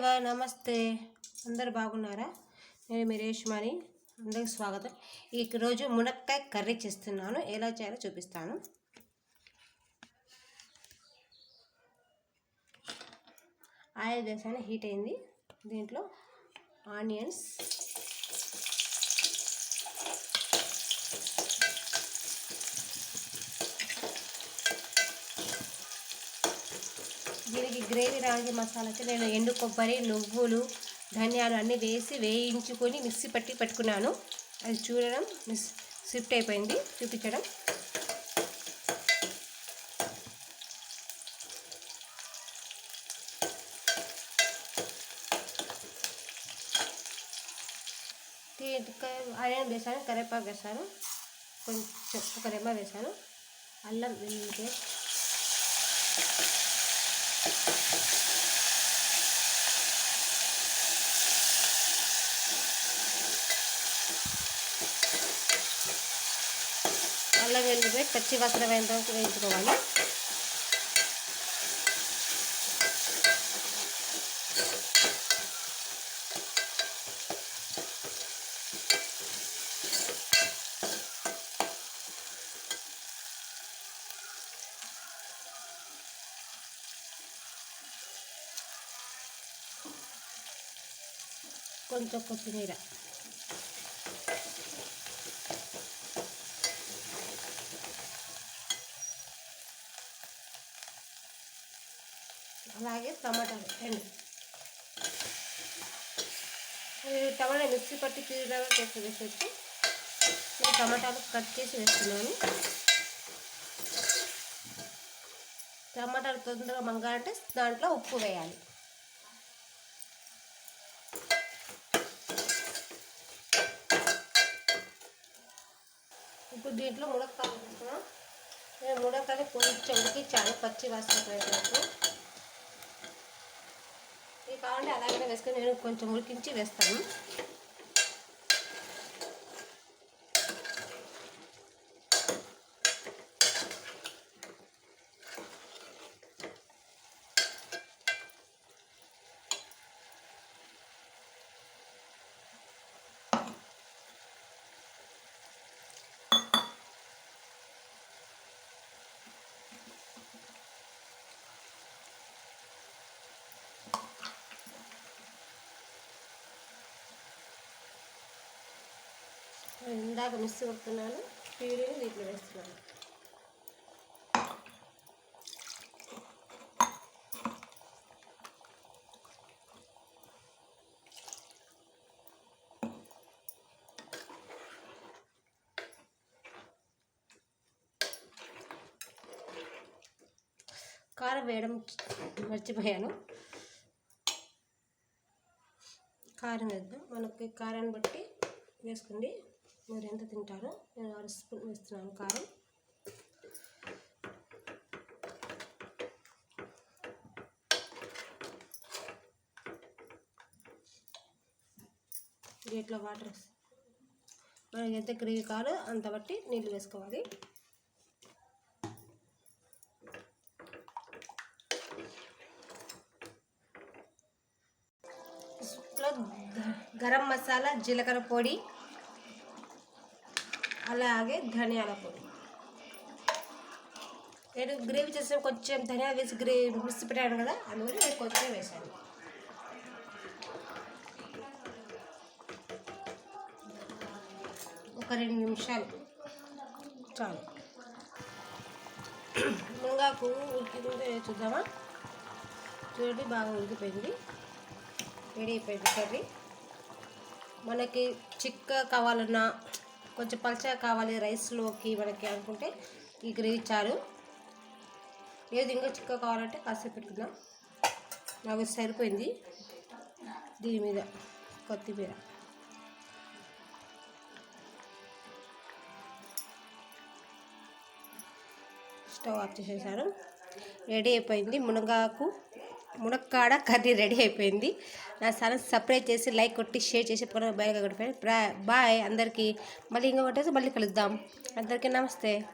వా నమస్తే. అందరు బాగున్నారా? నేను మీ రేష్మాని. అందరికి స్వాగతం. ఈరోజు మునక్కాయ కర్రీ చేస్తున్నాను. ఎలా చేయాలో చూపిస్తాను. ఆయిల్ వేసాను. హీట్ అయింది. దీంట్లో ఆనియన్స్ దీనికి గ్రేవీ రాగి మసాలాకి నేను ఎండు కొబ్బరి నువ్వులు ధనియాలు అన్నీ వేసి వేయించుకొని మిక్సీ పట్టి పెట్టుకున్నాను. అది చూడడం మిస్ షిఫ్ట్ అయిపోయింది చూపించడం. ఆనియన్ వేసాను కరివేపాకు వేసాను కొంచెం ఒక రెమ్మ వేసాను. అల్లం వెల్లుల్లి అల్లం వెల్లుల్లి పచ్చి వాసన వేయంత వరకు వేయించుకోవాలి కొంచెం కొత్తిమీర అలాగే టమాటాలు రెండు. టమాటా మిక్సీ పట్టి పీరులాగా చేసి వేసేసి నేను టమాటాలు కట్ చేసి వేస్తున్నాను. టమాటాలు తొందరగా మంగాలంటే దాంట్లో ఉప్పు వేయాలి. ఇప్పుడు దీంట్లో మునక్కాయలు వేసుకున్నాం. నేను మునక్కాయలు కొంచెం ఉడికించాను పచ్చి వాసన పోయేటప్పుడు ఇవి కావాలంటే అలాగే వేసుకొని నేను కొంచెం ఉడికించి వేస్తాను. ఇందాక మిస్ కొడుతున్నాను. ప్యూరీని దీంట్లో వేస్తున్నాను. కారం వేయడం మర్చిపోయాను. కారం వేద్దాం. మనకి కారాన్ని బట్టి వేసుకోండి. మీరు ఎంత తింటారో నేను ఆరు స్పూన్ వేస్తున్నాను కారం. గేట్లో వాటర్ మనకి ఎంత గ్రేవీ కావాలో అంత బట్టి నీళ్ళు వేసుకోవాలి. గరం మసాలా జీలకర్ర పొడి అలాగే ధనియాల పొడి. నేను గ్రేవీ చేసిన కొంచెం ధనియాలు వేసి గ్రేవీ మిక్స్ పెట్టాను కదా అందుకని నేను కొంచెం వేసాను ఒక రెండు నిమిషాలు. చాలు. మునగాకు ఉడికిందో చూద్దామా? చూడండి బాగా ఉడికిపోయింది. రెడీ అయిపోయింది కర్రీ. మనకి చిక్క కావాలన్నా కొంచెం పలచగా కావాలి రైస్లోకి మనకి అనుకుంటే ఈ గ్రేవీ చాలు లేదు ఇంకా చిక్క కావాలంటే కాసేపు పెట్టుకుందాం. నాకు సరిపోయింది. దీని మీద కొత్తిమీర. స్టవ్ ఆఫ్ చేసేసాను రెడీ అయిపోయింది మునగాకు మునక్కాడ కర్రీ రెడీ అయిపోయింది. నా ఛానల్ సబ్స్క్రైబ్ చేసి లైక్ కొట్టి షేర్ చేసి పక్కన బయట బాయ్ అందరికీ. మళ్ళీ ఇంకొకటి మళ్ళీ కలుద్దాం. అందరికీ నమస్తే.